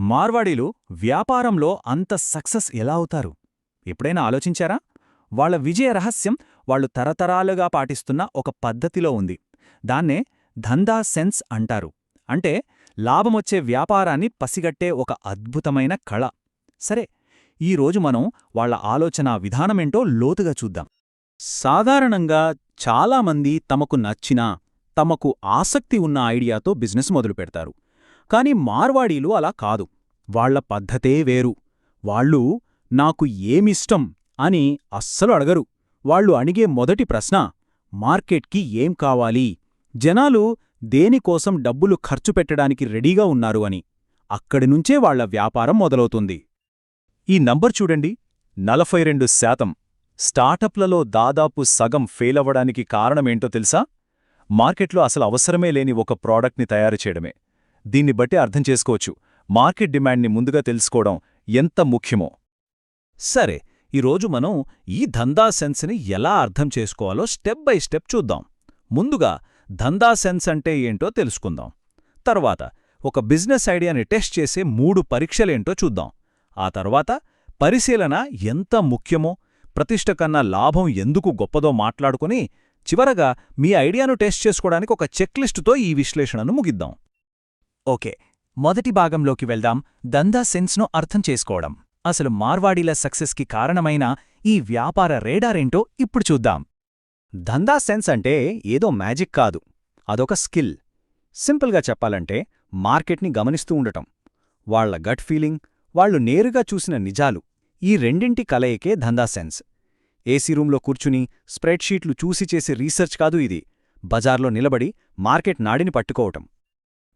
మార్వాడీలు వ్యాపారంలో అంత సక్సెస్ ఎలా అవుతారు? ఎప్పుడైనా ఆలోచించారా? వాళ్ళ విజయ రహస్యం వాళ్ళు తరతరాలుగా పాటిస్తున్న ఒక పద్ధతిలో ఉంది. దాన్నే ధందా సెన్స్ అంటారు. అంటే లాభమొచ్చే వ్యాపారాన్ని పసిగట్టే ఒక అద్భుతమైన కళ. సరే ఈరోజు మనం వాళ్ళ ఆలోచనా విధానమేంటో లోతుగా చూద్దాం. సాధారణంగా చాలామంది తమకు నచ్చిన తమకు ఆసక్తి ఉన్న ఐడియాతో బిజినెస్ మొదలుపెడతారు. కాని మార్వాడీలు అలా కాదు. వాళ్ళ పద్ధతే వేరు. వాళ్ళు నాకు ఏమిష్టం అని అస్సలు అడగరు. వాళ్ళు అణిగే మొదటి ప్రశ్న మార్కెట్కి ఏం కావాలి? జనాలు దేనికోసం డబ్బులు ఖర్చు పెట్టడానికి రెడీగా ఉన్నారు అని. అక్కడినుంచే వాళ్ళ వ్యాపారం మొదలవుతుంది. ఈ నంబర్ చూడండి. నలభై రెండు శాతం. స్టార్టప్లలో దాదాపు సగం ఫెయిలవ్వడానికి కారణమేంటో తెలుసా? మార్కెట్లో అసలు అవసరమే లేని ఒక ప్రోడక్ట్ని తయారు చేయడమే. దీన్ని బట్టి అర్థం చేసుకోవచ్చు. మార్కెట్ డిమాండ్ని ముందుగా తెలుసుకోవడం ఎంత ముఖ్యమో. సరే ఈరోజు మనం ఈ ధందా సెన్స్ని ఎలా అర్థం చేసుకోవాలో స్టెప్ బై స్టెప్ చూద్దాం. ముందుగా ధందా సెన్స్ అంటే ఏంటో తెలుసుకుందాం. తర్వాత ఒక బిజినెస్ ఐడియాని టెస్ట్ చేసే మూడు పరీక్షలేంటో చూద్దాం. ఆ తర్వాత పరిశీలన ఎంత ముఖ్యమో ప్రతిష్ట కన్నా లాభం ఎందుకు గొప్పదో మాట్లాడుకుని చివరగా మీ ఐడియాను టెస్ట్ చేసుకోవడానికి ఒక చెక్లిస్టుతో ఈ విశ్లేషణను ముగిద్దాం. ఓకే మొదటి భాగంలోకి వెళ్దాం. దందా సెన్స్ను అర్థం చేసుకోవడం. అసలు మార్వాడీల సక్సెస్కి కారణమైన ఈ వ్యాపార రేడారేంటో ఇప్పుడు చూద్దాం. దందా సెన్స్ అంటే ఏదో మ్యాజిక్ కాదు. అదొక స్కిల్. సింపుల్గా చెప్పాలంటే మార్కెట్ని గమనిస్తూ ఉండటం. వాళ్ళ గట్ ఫీలింగ్ వాళ్ళు నేరుగా చూసిన నిజాలు. ఈ రెండింటి కలయికే ధందా సెన్స్. ఏసీ రూంలో కూర్చుని స్ప్రెడ్షీట్లు చూసి చేసే రీసెర్చ్ కాదు ఇది. బజార్లో నిలబడి మార్కెట్ నాడిని పట్టుకోవటం.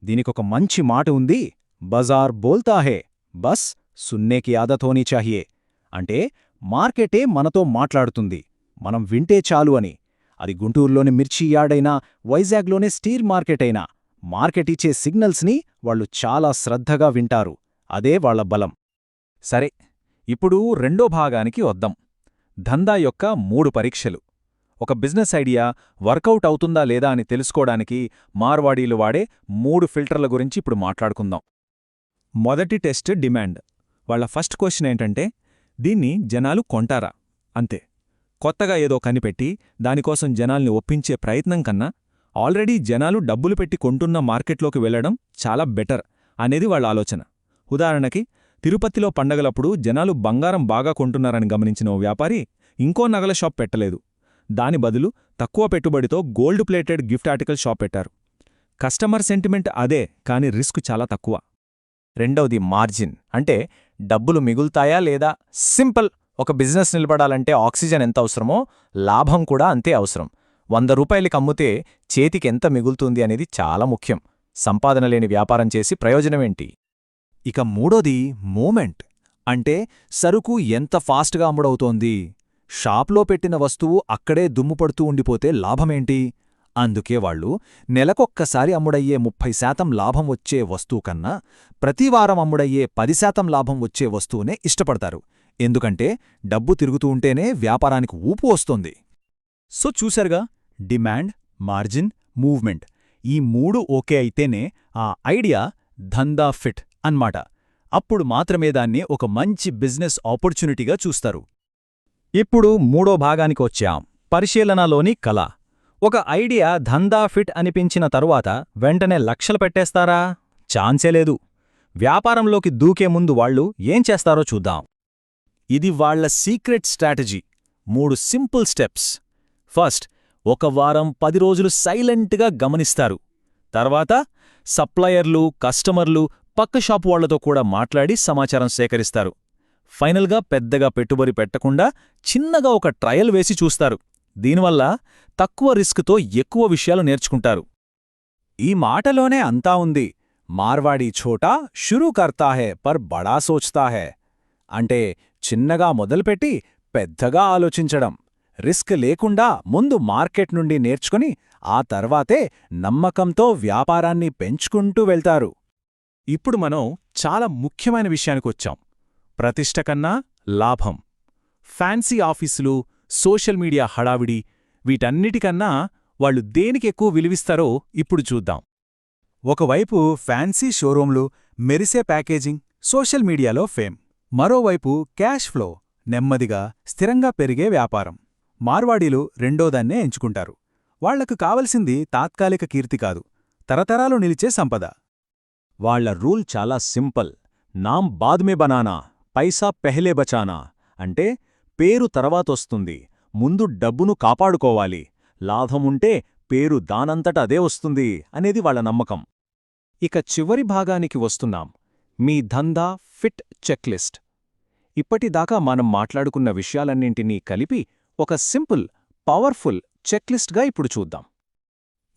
దీనికొక మంచి మాట ఉంది బజార్ బోల్తాహే బస్ సున్నేకి ఆదత్ హోనీ చాహియే. అంటే మార్కెటే మనతో మాట్లాడుతుంది మనం వింటే చాలు అని. అది గుంటూరులోని మిర్చి యార్డైనా వైజాగ్లోనే స్టీల్ మార్కెట్ అయినా మార్కెట్ ఇచ్చే సిగ్నల్స్ని వాళ్ళు చాలా శ్రద్ధగా వింటారు అదే వాళ్ళ బలం. సరే ఇప్పుడు రెండో భాగానికి వద్దాం. ధందా యొక్క మూడు పరీక్షలు. ఒక బిజినెస్ ఐడియా వర్కౌట్ అవుతుందా లేదా అని తెలుసుకోవడానికి మార్వాడీలు వాడే మూడు ఫిల్టర్ల గురించి ఇప్పుడు మాట్లాడుకుందాం. మొదటి టెస్ట్ డిమాండ్. వాళ్ళ ఫస్ట్ క్వశ్చన్ ఏంటంటే దీన్ని జనాలు కొంటారా? అంతే. కొత్తగా ఏదో కనిపెట్టి దానికోసం జనాల్ని ఒప్పించే ప్రయత్నం కన్నా ఆల్రెడీ జనాలు డబ్బులు పెట్టి కొంటున్న మార్కెట్లోకి వెళ్ళడం చాలా బెటర్ అనేది వాళ్ళ ఆలోచన. ఉదాహరణకి తిరుపతిలో పండగలప్పుడు జనాలు బంగారం బాగా కొంటున్నారని గమనించిన ఓ వ్యాపారి ఇంకో నగల షాప్ పెట్టలేదు. దాని బదులు తక్కువ పెట్టుబడితో gold plated gift article shop పెట్టారు. కస్టమర్ సెంటిమెంట్ అదే కాని రిస్క్ చాలా తక్కువ. రెండవది మార్జిన్. అంటే డబ్బులు మిగులుతాయా లేదా? సింపుల్! ఒక బిజినెస్ నిలబడాలంటే ఆక్సిజన్ ఎంత అవసరమో లాభం కూడా అంతే అవసరం. వంద రూపాయలకి అమ్ముతే చేతికి ఎంత మిగులుతుంది అనేది చాలా ముఖ్యం. సంపాదన లేని వ్యాపారం చేసి ప్రయోజనమేంటి ఇక మూడోది మూమెంట్. అంటే సరుకు ఎంత ఫాస్ట్గా అమ్ముడవుతోంది? షాప్లో పెట్టిన వస్తువు అక్కడే దుమ్ముపడుతూ ఉండిపోతే లాభమేంటి? అందుకే వాళ్ళు నెలకొక్కసారి అమ్ముడయ్యే ముప్పై శాతం లాభం వచ్చే వస్తువు కన్నా ప్రతివారం అమ్ముడయ్యే పది శాతం లాభం వచ్చే వస్తువునే ఇష్టపడతారు. ఎందుకంటే డబ్బు తిరుగుతూ ఉంటేనే వ్యాపారానికి ఊపు వస్తోంది. సో చూశారుగా? డిమాండ్ మార్జిన్ మూవ్మెంట్ ఈ మూడు ఓకే అయితేనే ఆ ఐడియా ధందా ఫిట్ అన్మాట. అప్పుడు మాత్రమే దాన్ని ఒక మంచి బిజినెస్ ఆపర్చునిటీగా చూస్తారు. ఇప్పుడు మూడో భాగానికి వచ్చాం. పరిశీలనలోని కళ. ఒక ఐడియా ధందా ఫిట్ అనిపించిన తరువాత వెంటనే లక్షలు పెట్టేస్తారా? ఛాన్సే లేదు. వ్యాపారంలోకి దూకే ముందు వాళ్ళు ఏం చేస్తారో చూద్దాం. ఇది వాళ్ళ సీక్రెట్ స్ట్రాటజీ. మూడు సింపుల్ స్టెప్స్. ఫస్ట్ ఒక వారం పది రోజులు సైలెంట్గా గమనిస్తారు. తర్వాత సప్లయర్లు కస్టమర్లు పక్క షాపు వాళ్ళతో కూడా మాట్లాడి సమాచారం సేకరిస్తారు. ఫైనల్గా పెద్దగా పెట్టుబడి పెట్టకుండా చిన్నగా ఒక ట్రయల్ వేసి చూస్తారు. దీనివల్ల తక్కువ రిస్క్తో ఎక్కువ విషయాలు నేర్చుకుంటారు. ఈ మాటలోనే అంతా ఉంది. మార్వాడీ ఛోటా షురూ కర్తా హే పర్ బడా సోచ్తా హే అంటే చిన్నగా మొదలుపెట్టి పెద్దగా ఆలోచించడం. రిస్క్ లేకుండా ముందు మార్కెట్ నుండి నేర్చుకుని ఆ తర్వాతే నమ్మకంతో వ్యాపారాన్ని పెంచుకుంటూ వెళ్తారు. ఇప్పుడు మనం చాలా ముఖ్యమైన విషయానికొచ్చాం. ప్రతిష్ట కన్నా లాభం. ఫ్యాన్సీ ఆఫీసులు సోషల్ మీడియా హడావిడి వీటన్నిటికన్నా వాళ్ళు దేనికి ఎక్కువ విలువిస్తారో ఇప్పుడు చూద్దాం. ఒకవైపు ఫ్యాన్సీ షోరూంలు మెరిసే ప్యాకేజింగ్ సోషల్ మీడియాలో ఫేమ్. మరోవైపు క్యాష్ ఫ్లో నెమ్మదిగా స్థిరంగా పెరిగే వ్యాపారం. మార్వాడీలు రెండోదాన్నే ఎంచుకుంటారు. వాళ్ళకు కావలసింది తాత్కాలిక కీర్తి కాదు తరతరాలు నిలిచే సంపద. వాళ్ళ రూల్ చాలా సింపుల్. నామ్ బాద్మే బనానా. పైసా పెహలే బచానా? అంటే పేరు తర్వాతొస్తుంది. ముందు డబ్బును కాపాడుకోవాలి. లాభముంటే పేరు దానంతట అదే వస్తుంది అనేది వాళ్ళ నమ్మకం. ఇక చివరి భాగానికి వస్తున్నాం. మీ ధందా ఫిట్ చెక్లిస్ట్. ఇప్పటిదాకా మనం మాట్లాడుకున్న విషయాలన్నింటినీ కలిపి ఒక సింపుల్ పవర్ఫుల్ చెక్లిస్ట్గా ఇప్పుడు చూద్దాం.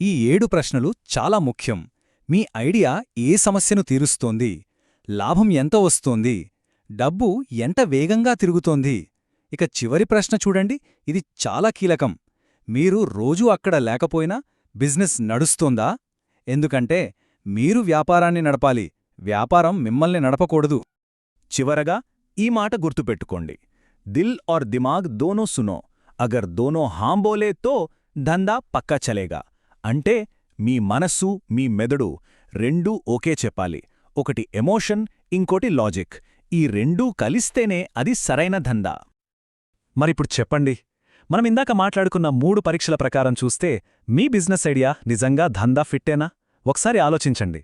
ఈ ఏడు ప్రశ్నలు చాలా ముఖ్యం. మీ ఐడియా ఏ సమస్యను తీరుస్తోంది? లాభం ఎంత వస్తోంది? డబ్బు ఎంత వేగంగా తిరుగుతోంది? ఇక చివరి ప్రశ్న చూడండి. ఇది చాలా కీలకం. మీరు రోజూ అక్కడ లేకపోయినా బిజినెస్ నడుస్తోందా? ఎందుకంటే మీరు వ్యాపారాన్ని నడపాలి. వ్యాపారం మిమ్మల్ని నడపకూడదు. చివరగా ఈ మాట గుర్తుపెట్టుకోండి. దిల్ ఆర్ దిమాగ్ దోనో సునో. అగర్ దోనో హాంబోలే తో ధందా పక్కా చలేగా. అంటే మీ మనస్సు మీ మెదడు రెండూ ఓకే చెప్పాలి. ఒకటి ఎమోషన్ ఇంకోటి లాజిక్. ఈ రెండూ కలిస్తేనే అది సరైన ధందా మరిప్పుడు చెప్పండి. మనం ఇందాక మాట్లాడుకున్న మూడు పరీక్షల ప్రకారం చూస్తే మీ బిజినెస్ ఐడియా నిజంగా ధందా ఫిట్టేనా? ఒకసారి ఆలోచించండి.